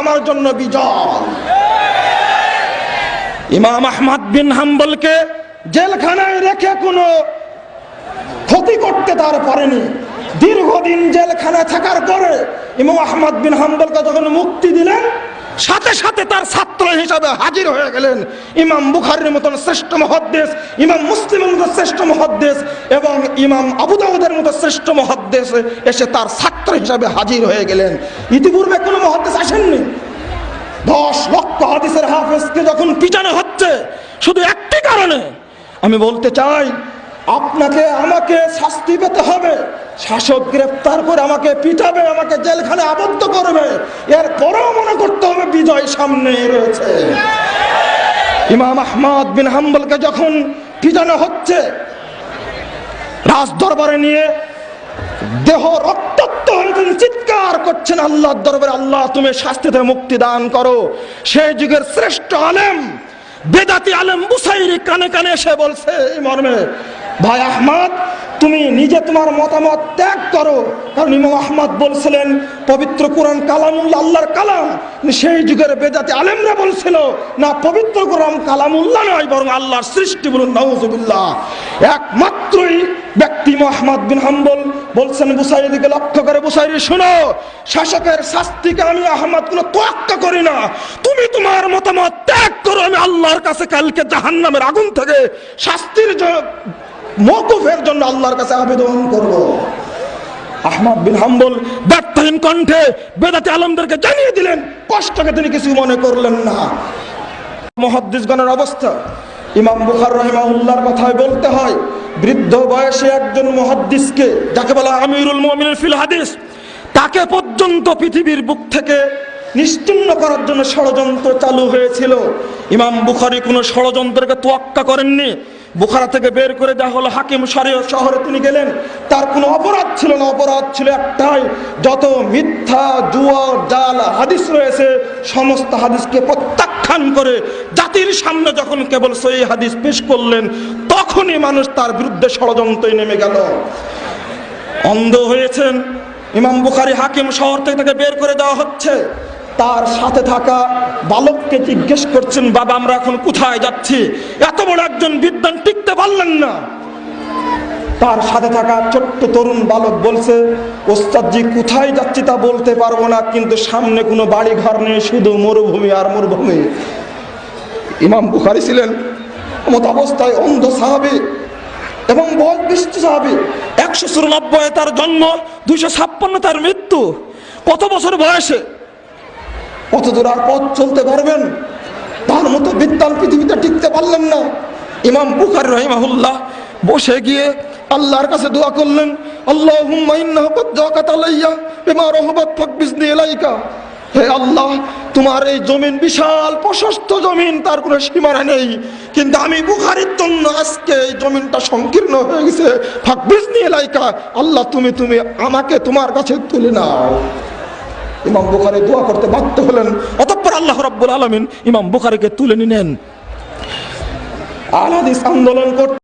আমার জন্য বিজয়। ইমাম আহমদ বিন হাম্বলকে জেলখানায় রেখে কোনো ক্ষতি করতে তার পারেনি। দীর্ঘদিন জেলখানায় থাকার পরে ইমাম আহমদ বিন হাম্বলকে যখন মুক্তি দিলেন, সাথে সাথে তার ছাত্র হিসাবে হাজির হয়ে গেলেন ইমাম বুখারির মতন শ্রেষ্ঠ মহাদ্দেশ ইমাম মুসলিমের মতো শ্রেষ্ঠ মহাদ্দেশ এবং ইমাম আবু দাউদের মতো শ্রেষ্ঠ মহাদ্দেশ এসে তার ছাত্র হিসাবে হাজির হয়ে গেলেন। ইতিপূর্বে কোনো মহাদ্দেশ আসেননি। দশ লক্ষ হাদিসের হাফেজকে যখন পিটানো হচ্ছে, শুধু একটি কারণে, আমি বলতে চাই, আপনাকে আমাকে শাস্তি পেতে হবে। শাসক গ্রেফতার করে আমাকে পিটাবে, আমাকে জেলখানে আবদ্ধ করবে। এর পরেও মনে করতে হবে বিজয় সামনে রয়েছে। ইমাম আহমদ বিন হাম্বলকে যখন পিটানো হচ্ছে রাজ দরবারে নিয়ে দেহ রক্তাক্ত হয়েছেন চিৎকার করছেন, আল্লাহর দরবারে আল্লাহ, তুমি শাস্তিতে মুক্তি দান করো। সেই যুগের শ্রেষ্ঠ আলেম, বেদাতি আলেম বুসাইরি কানে কানে এসে বলছে এই মর্মে, ভাই আহমদ তুমি নিজে তোমার মতামত ত্যাগ করো। কারণ ইমাম আহমদ বলছিলেন, পবিত্র কোরআন কালামুল্লাহ আল্লাহর কালাম। সেই যুগের বেদাতি আলেমরা বলছিল, না, পবিত্র কোরআন কালামুল্লাহ নয়, বরং আল্লাহর সৃষ্টি বলুন, নাউজুবিল্লাহ। একমাত্রই ব্যক্তি মোহাম্মদ বিন হাম্বল বলছেন, বুসাইরিকে লক্ষ্য করে, বুসাইরি, শুনো, শাসকের শাস্তিকে আমি আহমদ কোনো তোয়াক্কা করি না। তুমি তোমার মতামত ত্যাগ করো, আমি আল্লাহর কাছে কালকে জাহান্নামের আগুন থেকে শাস্তির মকুফের জন্য আল্লাহর কাছে আবেদন করব। আহমদ বিন হাম্বল ব্যর্থহীন কণ্ঠে বেদাতি আলমদেরকে জানিয়ে দিলেন, কষ্টকে তিনি কিছু মনে করলেন না। মহাদ্দিসগণের অবস্থা, ইমাম বুখার রহিমাউল্লাহর কথায় বলতে হয়, বৃদ্ধ বয়সে একজন মহাদ্দিসকে, যাকে বলা আমিরুল মুমিনিন ফিল হাদিস, তাকে পর্যন্ত পৃথিবীর বুক থেকে নিশ্চিন্ন করার জন্য ষড়যন্ত্র চালু হয়েছিল। ইমাম বুখারি কোনো ষড়যন্ত্রকে তোয়াক্কা করেননি। বুখারা থেকে বের করে দেওয়া হলো হাকিম শহরে তিনি গেলেন। তার কোনো অপরাধ ছিল না। অপরাধ ছিল একটাই, যত মিথ্যা জুয়া, জাল, হাদিস রয়েছে, সমস্ত হাদিসকে প্রত্যাখ্যান করে জাতির সামনে যখন কেবল সই হাদিস পেশ করলেন, তখনই মানুষ তার বিরুদ্ধে ষড়যন্ত্রে নেমে গেল। অন্ধ হয়েছেন। ইমাম বুখারি হাকিম শহর থেকে তাকে বের করে দেওয়া হচ্ছে। তার সাথে থাকা বালককে জিজ্ঞেস করছেন, বাবা, আমরা এখন কোথায় যাচ্ছি? এত বড় একজন বিদ্যান টিকতে পারলেন না। তার সাথে থাকা ছোট্ট তরুণ বালক বলছে, ওস্তাদজি, কোথায় যাচ্ছি তা বলতে পারব না, কিন্তু সামনে কোনো বাড়ি ঘর নেই, শুধু মরুভূমি আর মরুভূমি। ইমাম বুখারি ছিলেন মত অবস্থায় অন্ধ সাহাবি এবং বয়স বিশিষ্ট সাহাবি। একশো চুরানব্বই তার জন্ম, দুইশো ছাপ্পান্ন তার মৃত্যু। কত বছর বয়সে? কত দূর আর পথ চলতে পারবেন। তার মতো বিদ্যান পৃথিবীতে টিকতে পারলেন না। ইমাম বুখারি রহিমাহুল্লাহ বসে গিয়ে আল্লাহর কাছে দোয়া করলেন আল্লাহ হে আল্লাহ, তোমার এই জমিন বিশাল, প্রশস্ত জমিন, তার কোনো সীমানা নেই। কিন্তু আমি বুখারির জন্য আজকে এই জমিনটা সংকীর্ণ হয়ে গেছে। ফাকবিজ নিয়ে লাইকা আল্লাহ, তুমি তুমি আমাকে তোমার কাছে তুলে নাও। ইমাম বুখারি দোয়া করতে বাধ্য হলেন। অতঃপর আল্লাহ রব্বুল আলমিন ইমাম বুখারিকে তুলে নিলেন। আলাদিস আন্দোলন করতে